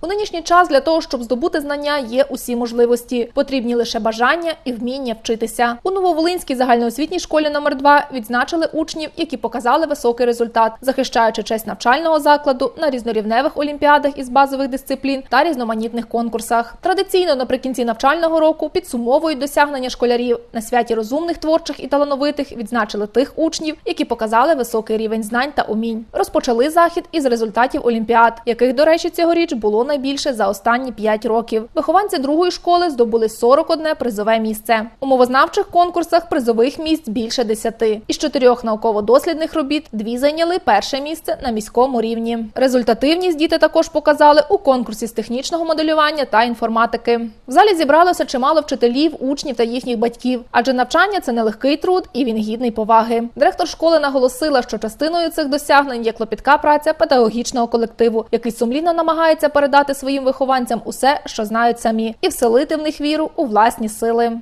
У нинішній час для того, щоб здобути знання, є усі можливості. Потрібні лише бажання і вміння вчитися. У Нововолинській загальноосвітній школі номер 2 відзначили учнів, які показали високий результат, захищаючи честь навчального закладу на різнорівневих олімпіадах із базових дисциплін та різноманітних конкурсах. Традиційно наприкінці навчального року підсумовують досягнення школярів на святі розумних, творчих і талановитих. Відзначили тих учнів, які показали високий рівень знань та умінь. Розпочали захід із результатів олімпіад, яких, до речі, цьогоріч було найбільше за останні 5 років. Вихованці другої школи здобули 41 призове місце. У мовознавчих конкурсах призових місць більше 10. Із чотирьох науково-дослідних робіт дві зайняли перше місце на міському рівні. Результативність діти також показали у конкурсі з технічного моделювання та інформатики. В залі зібралося чимало вчителів, учнів та їхніх батьків, адже навчання це нелегкий труд і він гідний поваги. Директор школи наголосила, що частиною цих досягнень є клопітка праця педагогічного колективу, який сумлінно намагається передати своїм вихованцям усе, що знають самі, і вселити в них віру у власні сили.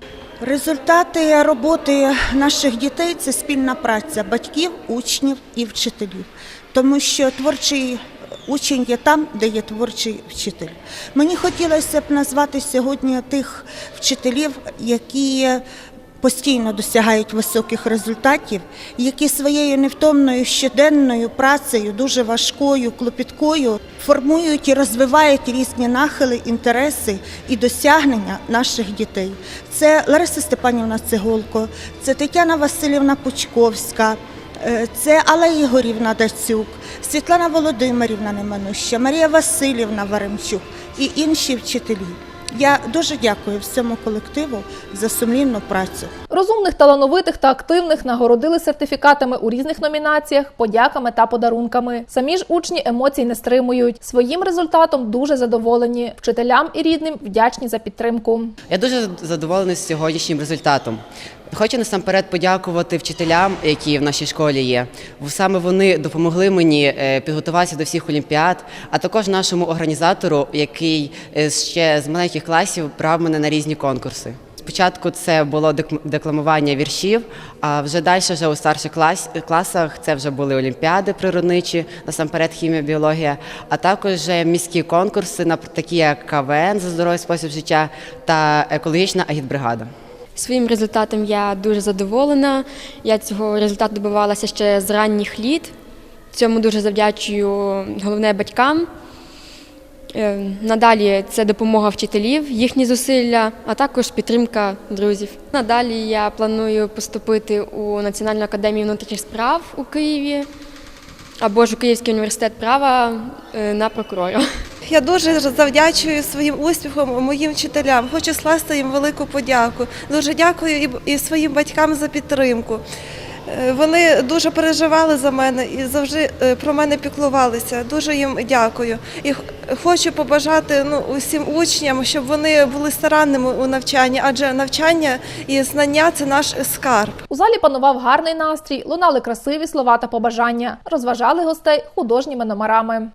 Результати роботи наших дітей це спільна праця батьків, учнів і вчителів, тому що творчий учень є там, де є творчий вчитель. Мені хотілося б назвати сьогодні тих вчителів, які постійно досягають високих результатів, які своєю невтомною щоденною працею, дуже важкою, клопіткою, формують і розвивають різні нахили, інтереси і досягнення наших дітей. Це Лариса Степанівна Цеголко, це Тетяна Васильівна Пучковська. е, Це Алла Ігорівна Дацюк, Світлана Володимирівна Немануща, Марія Васильівна Варемчук і інші вчителі. Я дуже дякую всьому колективу за сумлінну працю. Розумних, талановитих та активних нагородили сертифікатами у різних номінаціях, подяками та подарунками. Самі ж учні емоцій не стримують. Своїм результатом дуже задоволені. Вчителям і рідним вдячні за підтримку. Я дуже задоволений сьогоднішнім результатом. Хочу насамперед подякувати вчителям, які в нашій школі є. Саме вони допомогли мені е, підготуватися до всіх олімпіад, а також нашому організатору, який е, ще з маленьких класів брав мене на різні конкурси. Спочатку це було дек- декламування віршів, а вже далі, вже у старших клас- класах, це вже були олімпіади природничі, насамперед хімія, біологія, а також міські конкурси, нап- такі як КВН за здоровий спосіб життя та екологічна агітбригада. Своїм результатом я дуже задоволена. Я цього результату добивалася ще з ранніх літ. Цьому дуже завдячую головне батькам. Е, Надалі це допомога вчителів, їхні зусилля, а також підтримка друзів. Надалі я планую поступити у Національну академію внутрішніх справ у Києві або ж у Київський університет права е, на прокурора. Я дуже завдячую своїм успіхом моїм вчителям. Хочу скласти їм велику подяку. Дуже дякую і своїм батькам за підтримку. Е, Вони дуже переживали за мене і завжди е, про мене піклувалися. Дуже їм дякую. І хочу побажати ну, усім учням, щоб вони були старанними у навчанні, адже навчання і знання це наш скарб. У залі панував гарний настрій, лунали красиві слова та побажання, розважали гостей художніми номерами.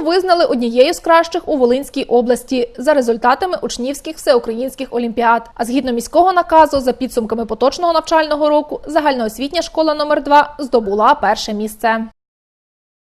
Визнали однією з кращих у Волинській області за результатами учнівських всеукраїнських олімпіад. А згідно міського наказу, за підсумками поточного навчального року, загальноосвітня школа номер 2 здобула перше місце.